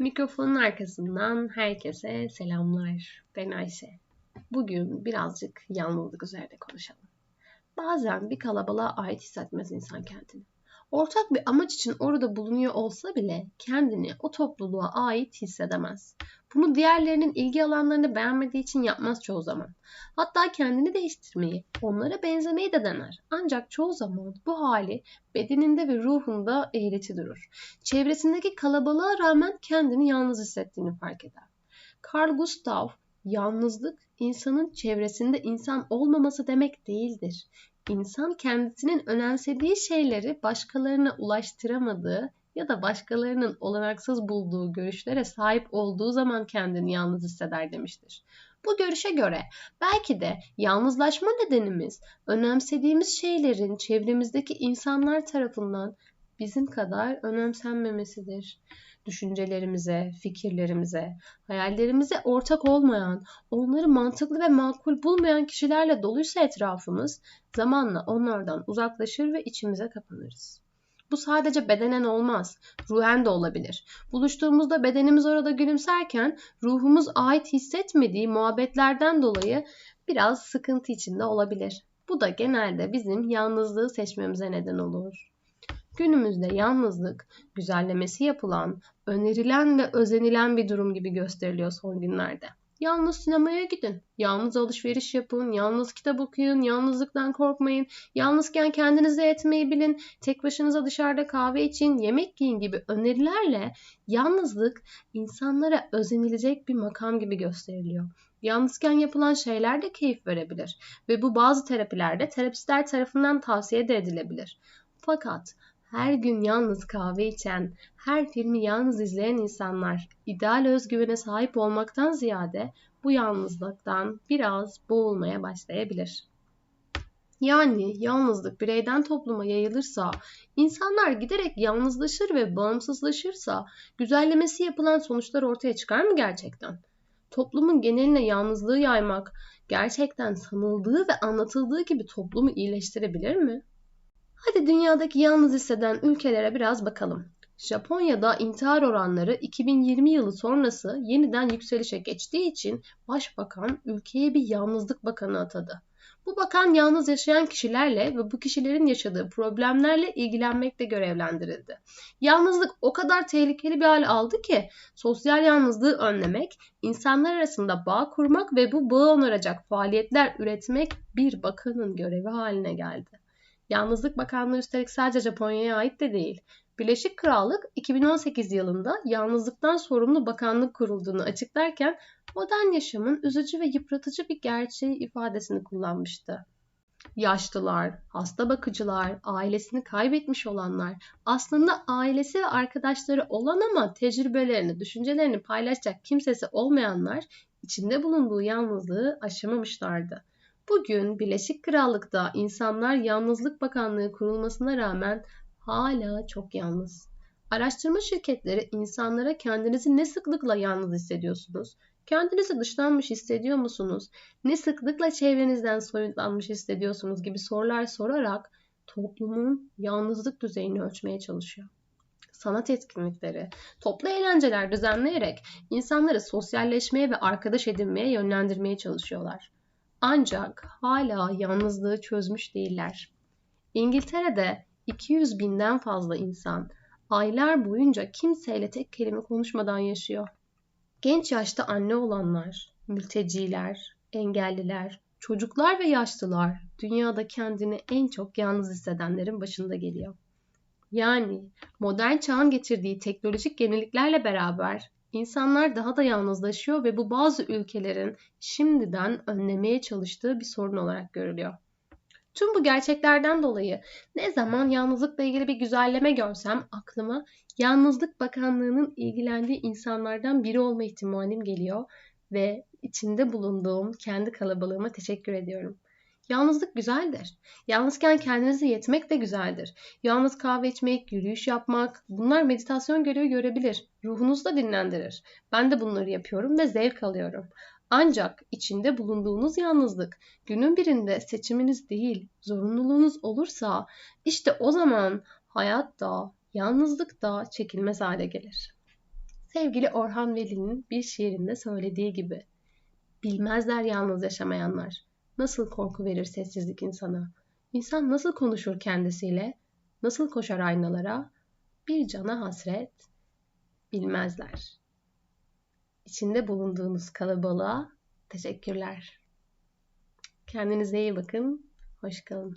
Mikrofonun arkasından herkese selamlar. Ben Ayşe. Bugün birazcık yalnızlık üzerinde konuşalım. Bazen bir kalabalığa ait hissetmez insan kendini. Ortak bir amaç için orada bulunuyor olsa bile kendini o topluluğa ait hissedemez. Bunu diğerlerinin ilgi alanlarını beğenmediği için yapmaz çoğu zaman. Hatta kendini değiştirmeyi, onlara benzemeyi de dener. Ancak çoğu zaman bu hali bedeninde ve ruhunda eğreti durur. Çevresindeki kalabalığa rağmen kendini yalnız hissettiğini fark eder. Carl Gustav, yalnızlık insanın çevresinde insan olmaması demek değildir. İnsan kendisinin önemsediği şeyleri başkalarına ulaştıramadığı ya da başkalarının olanaksız bulduğu görüşlere sahip olduğu zaman kendini yalnız hisseder demiştir. Bu görüşe göre belki de yalnızlaşma nedenimiz önemsediğimiz şeylerin çevremizdeki insanlar tarafından bizim kadar önemsenmemesidir. Düşüncelerimize, fikirlerimize, hayallerimize ortak olmayan, onları mantıklı ve makul bulmayan kişilerle doluysa etrafımız, zamanla onlardan uzaklaşır ve içimize kapanırız. Bu sadece bedenen olmaz, ruhen de olabilir. Buluştuğumuzda bedenimiz orada gülümserken ruhumuz ait hissetmediği muhabbetlerden dolayı biraz sıkıntı içinde olabilir. Bu da genelde bizim yalnızlığı seçmemize neden olur. Günümüzde yalnızlık, güzellemesi yapılan, önerilen ve özenilen bir durum gibi gösteriliyor son günlerde. Yalnız sinemaya gidin. Yalnız alışveriş yapın. Yalnız kitap okuyun. Yalnızlıktan korkmayın. Yalnızken kendinize etmeyi bilin. Tek başınıza dışarıda kahve için, yemek yiyin gibi önerilerle yalnızlık insanlara özenilecek bir makam gibi gösteriliyor. Yalnızken yapılan şeyler de keyif verebilir ve bu bazı terapilerde terapistler tarafından tavsiye de edilebilir. Fakat her gün yalnız kahve içen, her filmi yalnız izleyen insanlar ideal özgüvene sahip olmaktan ziyade bu yalnızlıktan biraz boğulmaya başlayabilir. Yani yalnızlık bireyden topluma yayılırsa, insanlar giderek yalnızlaşır ve bağımsızlaşırsa güzellemesi yapılan sonuçlar ortaya çıkar mı gerçekten? Toplumun geneline yalnızlığı yaymak gerçekten sanıldığı ve anlatıldığı gibi toplumu iyileştirebilir mi? Hadi dünyadaki yalnız hisseden ülkelere biraz bakalım. Japonya'da intihar oranları 2020 yılı sonrası yeniden yükselişe geçtiği için başbakan ülkeye bir yalnızlık bakanı atadı. Bu bakan yalnız yaşayan kişilerle ve bu kişilerin yaşadığı problemlerle ilgilenmekle görevlendirildi. Yalnızlık o kadar tehlikeli bir hal aldı ki sosyal yalnızlığı önlemek, insanlar arasında bağ kurmak ve bu bağı onaracak faaliyetler üretmek bir bakanın görevi haline geldi. Yalnızlık Bakanlığı üstelik sadece Japonya'ya ait de değil. Birleşik Krallık 2018 yılında yalnızlıktan sorumlu bakanlık kurulduğunu açıklarken modern yaşamın üzücü ve yıpratıcı bir gerçeği ifadesini kullanmıştı. Yaşlılar, hasta bakıcılar, ailesini kaybetmiş olanlar, aslında ailesi ve arkadaşları olan ama tecrübelerini, düşüncelerini paylaşacak kimsesi olmayanlar içinde bulunduğu yalnızlığı aşamamışlardı. Bugün Birleşik Krallık'ta insanlar Yalnızlık Bakanlığı kurulmasına rağmen hala çok yalnız. Araştırma şirketleri insanlara kendinizi ne sıklıkla yalnız hissediyorsunuz? Kendinizi dışlanmış hissediyor musunuz? Ne sıklıkla çevrenizden soyutlanmış hissediyorsunuz gibi sorular sorarak toplumun yalnızlık düzeyini ölçmeye çalışıyor. Sanat etkinlikleri, toplu eğlenceler düzenleyerek insanları sosyalleşmeye ve arkadaş edinmeye yönlendirmeye çalışıyorlar. Ancak hala yalnızlığı çözmüş değiller. İngiltere'de 200 binden fazla insan aylar boyunca kimseyle tek kelime konuşmadan yaşıyor. Genç yaşta anne olanlar, mülteciler, engelliler, çocuklar ve yaşlılar dünyada kendini en çok yalnız hissedenlerin başında geliyor. Yani modern çağın getirdiği teknolojik yeniliklerle beraber İnsanlar daha da yalnızlaşıyor ve bu bazı ülkelerin şimdiden önlemeye çalıştığı bir sorun olarak görülüyor. Tüm bu gerçeklerden dolayı ne zaman yalnızlıkla ilgili bir güzelleme görsem aklıma Yalnızlık Bakanlığı'nın ilgilendiği insanlardan biri olma ihtimalim geliyor ve içinde bulunduğum kendi kalabalığıma teşekkür ediyorum. Yalnızlık güzeldir. Yalnızken kendinize yetmek de güzeldir. Yalnız kahve içmek, yürüyüş yapmak bunlar meditasyon görevi görebilir. Ruhunuzu da dinlendirir. Ben de bunları yapıyorum ve zevk alıyorum. Ancak içinde bulunduğunuz yalnızlık günün birinde seçiminiz değil, zorunluluğunuz olursa işte o zaman hayat da, yalnızlık da çekilmez hale gelir. Sevgili Orhan Veli'nin bir şiirinde söylediği gibi Bilmezler yalnız yaşamayanlar. Nasıl korku verir sessizlik insana? İnsan nasıl konuşur kendisiyle? Nasıl koşar aynalara? Bir cana hasret bilmezler. İçinde bulunduğunuz kalabalığa teşekkürler. Kendinize iyi bakın. Hoşçakalın.